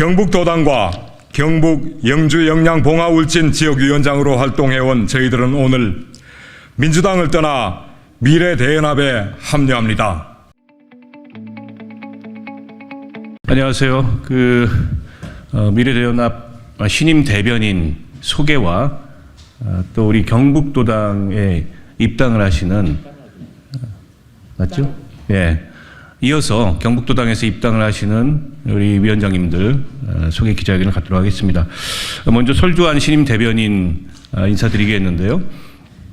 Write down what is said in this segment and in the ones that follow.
경북도당과 경북 영주 영양 봉화 울진 지역위원장으로 활동해온 저희들은 오늘 민주당을 떠나 미래대연합에 합류합니다. 안녕하세요. 그 어, 미래대연합 신임 대변인 소개와 어, 또 우리 경북도당에 입당을 하시는 어, 맞죠? 예. 이어서 경북도당에서 입당을 하시는 우리 위원장님들 어, 소개 기자회견을 갖도록 하겠습니다. 어, 먼저 설주한 신임 대변인 어, 인사드리겠는데요.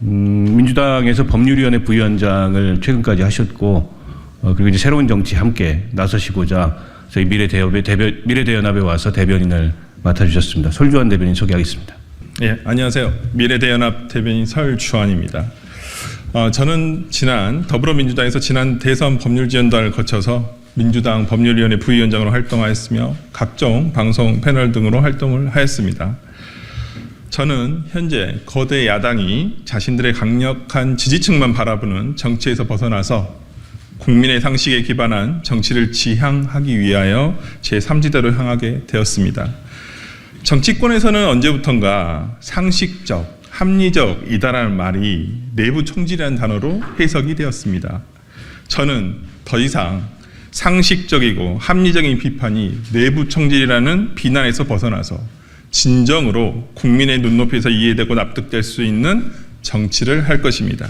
음, 민주당에서 법률위원회 부위원장을 최근까지 하셨고 어, 그리고 이제 새로운 정치 함께 나서시고자 저희 미래대연합에 대변, 미래대연합에 와서 대변인을 맡아주셨습니다. 설주한 대변인 소개하겠습니다. 예, 안녕하세요. 미래대연합 대변인 설주환입니다. 어, 저는 지난 더불어민주당에서 지난 대선 법률지원단을 거쳐서 민주당 법률위원회 부위원장으로 활동하였으며 각종 방송 패널 등으로 활동을 하였습니다. 저는 현재 거대 야당이 자신들의 강력한 지지층만 바라보는 정치에서 벗어나서 국민의 상식에 기반한 정치를 지향하기 위하여 제3지대로 향하게 되었습니다. 정치권에서는 언제부턴가 상식적, 합리적이다라는 말이 내부 총질이라는 단어로 해석이 되었습니다. 저는 더 이상 상식적이고 합리적인 비판이 내부 총질이라는 비난에서 벗어나서 진정으로 국민의 눈높이에서 이해되고 납득될 수 있는 정치를 할 것입니다.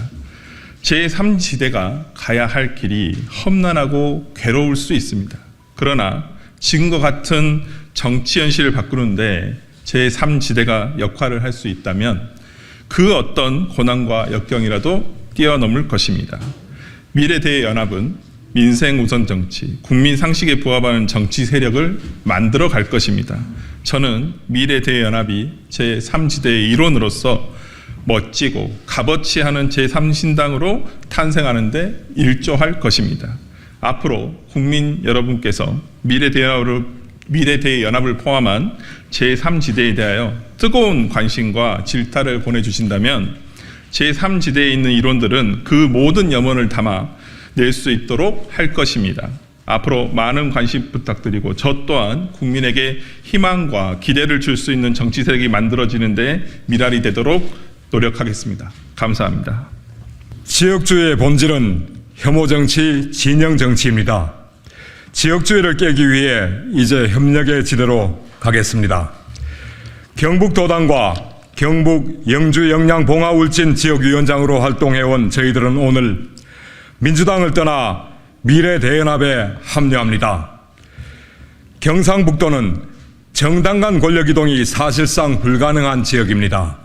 제3지대가 가야 할 길이 험난하고 괴로울 수 있습니다. 그러나 지금과 같은 정치 현실을 바꾸는데 제3지대가 역할을 할 수 있다면 그 어떤 고난과 역경이라도 뛰어넘을 것입니다. 미래대연합은 민생 우선 정치, 국민 상식에 부합하는 정치 세력을 만들어 갈 것입니다. 저는 미래 대연합이 제3지대의 일원으로서 멋지고 값어치하는 제3신당으로 탄생하는데 일조할 것입니다. 앞으로 국민 여러분께서 미래 대연합을, 미래 대연합을 포함한 제3지대에 대하여 뜨거운 관심과 질타를 보내주신다면 제3지대에 있는 이론들은 그 모든 염원을 담아 낼 수 있도록 할 것입니다. 앞으로 많은 관심 부탁드리고 저 또한 국민에게 희망과 기대를 줄 수 있는 정치 세력이 만들어지는데 미랄이 되도록 노력하겠습니다. 감사합니다. 지역주의의 본질은 혐오 정치, 진영 정치입니다. 지역주의를 깨기 위해 이제 협력의 지대로 가겠습니다. 경북도당과 경북 영주 영양 봉화 울진 지역위원장으로 활동해온 저희들은 오늘 민주당을 떠나 미래대연합에 합류합니다. 경상북도는 정당 간 권력 이동이 사실상 불가능한 지역입니다.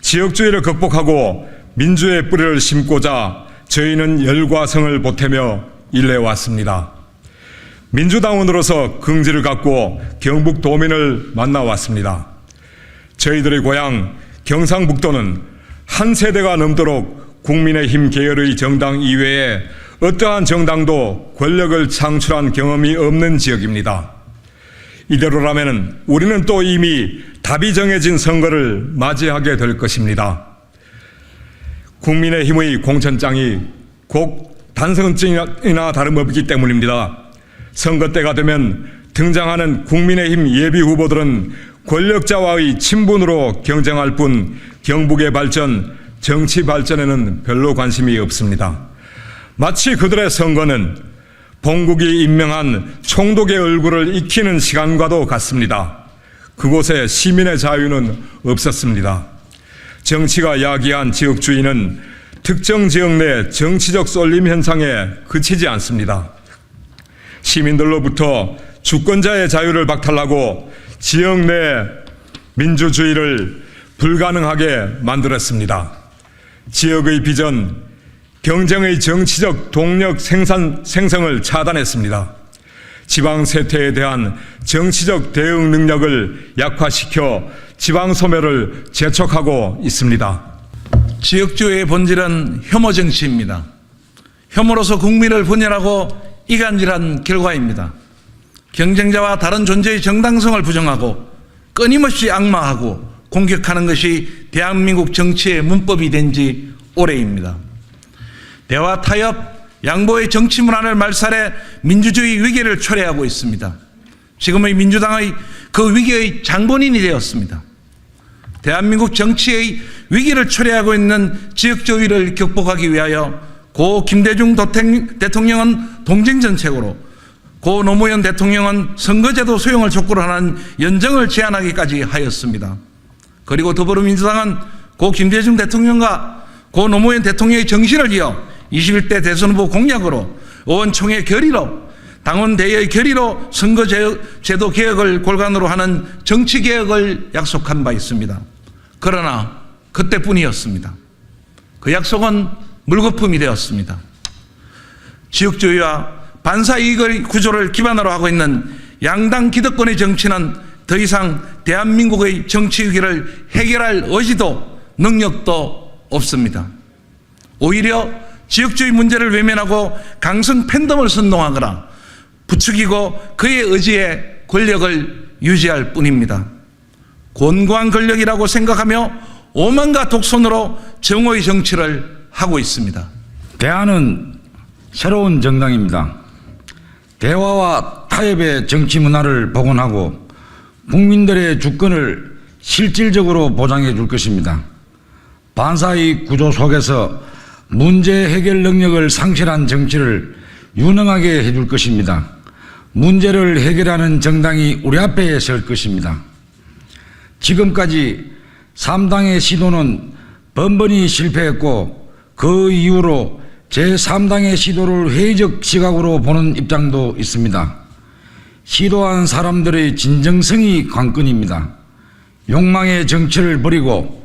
지역주의를 극복하고 민주의 뿌리를 심고자 저희는 열과 성을 보태며 일해왔습니다. 민주당원으로서 긍지를 갖고 경북 도민을 만나왔습니다. 저희들의 고향 경상북도는 한 세대가 넘도록 국민의힘 계열의 정당 이외에 어떠한 정당도 권력을 창출한 경험이 없는 지역입니다. 이대로라면 우리는 또 이미 답이 정해진 선거를 맞이하게 될 것입니다. 국민의힘의 공천장이 곧 단선증이나 다름없기 때문입니다. 선거 때가 되면 등장하는 국민의힘 예비 후보들은 권력자와의 친분으로 경쟁할 뿐 경북의 발전, 정치 발전에는 별로 관심이 없습니다. 마치 그들의 선거는 본국이 임명한 총독의 얼굴을 익히는 시간과도 같습니다. 그곳에 시민의 자유는 없었습니다. 정치가 야기한 지역주의는 특정 지역 내 정치적 쏠림 현상에 그치지 않습니다. 시민들로부터 주권자의 자유를 박탈하고 지역 내 민주주의를 불가능하게 만들었습니다. 지역의 비전, 경쟁의 정치적 동력 생산, 생성을 차단했습니다. 지방 세태에 대한 정치적 대응 능력을 약화시켜 지방 소멸을 재촉하고 있습니다. 지역주의의 본질은 혐오 정치입니다. 혐오로서 국민을 분열하고 이간질한 결과입니다. 경쟁자와 다른 존재의 정당성을 부정하고 끊임없이 악마하고 공격하는 것이 대한민국 정치의 문법이 된 지 오래입니다. 대화 타협, 양보의 정치 문화를 말살해 민주주의 위기를 초래하고 있습니다. 지금의 민주당의 그 위기의 장본인이 되었습니다. 대한민국 정치의 위기를 초래하고 있는 지역주의를 극복하기 위하여 고 김대중 대통령은 동정 정책으로 고 노무현 대통령은 선거제도 수용을 촉구로 하는 연정을 제안하기까지 하였습니다. 그리고 더불어민주당은 고 김대중 대통령과 고 노무현 대통령의 정신을 이어 21대 대선 후보 공약으로 의원총회 결의로 당원 대의 결의로 선거제도 개혁을 골간으로 하는 정치 개혁을 약속한 바 있습니다. 그러나 그때뿐이었습니다. 그 약속은 물거품이 되었습니다. 지역주의와 반사 이익의 구조를 기반으로 하고 있는 양당 기득권의 정치는 더 이상 대한민국의 정치 위기를 해결할 의지도 능력도 없습니다. 오히려 지역주의 문제를 외면하고 강성 팬덤을 선동하거나 부추기고 그의 의지에 권력을 유지할 뿐입니다. 곤고한 권력이라고 생각하며 오만과 독선으로 정오의 정치를 하고 있습니다. 대안은 새로운 정당입니다. 대화와 타협의 정치 문화를 복원하고 국민들의 주권을 실질적으로 보장해 줄 것입니다. 반사의 구조 속에서 문제 해결 능력을 상실한 정치를 유능하게 해줄 것입니다. 문제를 해결하는 정당이 우리 앞에 설 것입니다. 지금까지 3당의 시도는 번번이 실패했고 그 이후로 제3당의 시도를 회의적 시각으로 보는 입장도 있습니다. 시도한 사람들의 진정성이 관건입니다. 욕망의 정치를 버리고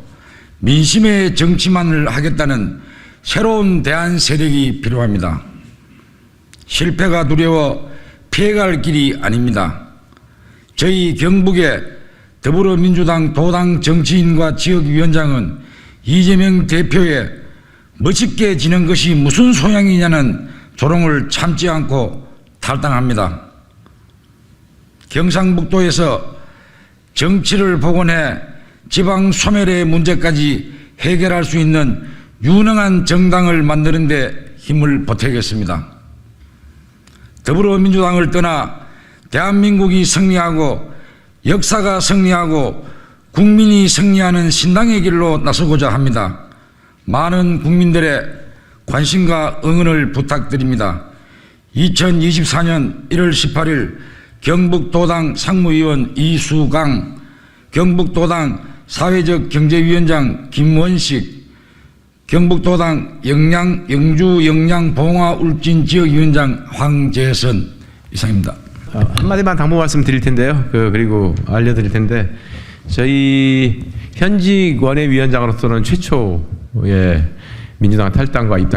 민심의 정치만을 하겠다는 새로운 대안 세력이 필요합니다. 실패가 두려워 피해갈 길이 아닙니다. 저희 경북의 더불어민주당 도당 정치인과 지역위원장은 이재명 대표의 멋있게 지는 것이 무슨 소양이냐는 조롱을 참지 않고 탈당합니다. 경상북도에서 정치를 복원해 지방 소멸의 문제까지 해결할 수 있는 유능한 정당을 만드는 데 힘을 보태겠습니다. 더불어민주당을 떠나 대한민국이 승리하고 역사가 승리하고 국민이 승리하는 신당의 길로 나서고자 합니다. 많은 국민들의 관심과 응원을 부탁드립니다. 2024년 1월 18일 경북도당 상무위원 이수강, 경북도당 사회적 경제위원장 김원식, 경북도당 영양, 영주 영양 봉화 울진 지역위원장 황재선 이상입니다. 어, 한마디만 당부 말씀 드릴 텐데요. 그, 그리고 알려드릴 텐데 저희 현직 원외위원장으로서는 최초의 민주당 탈당과 입당입니다.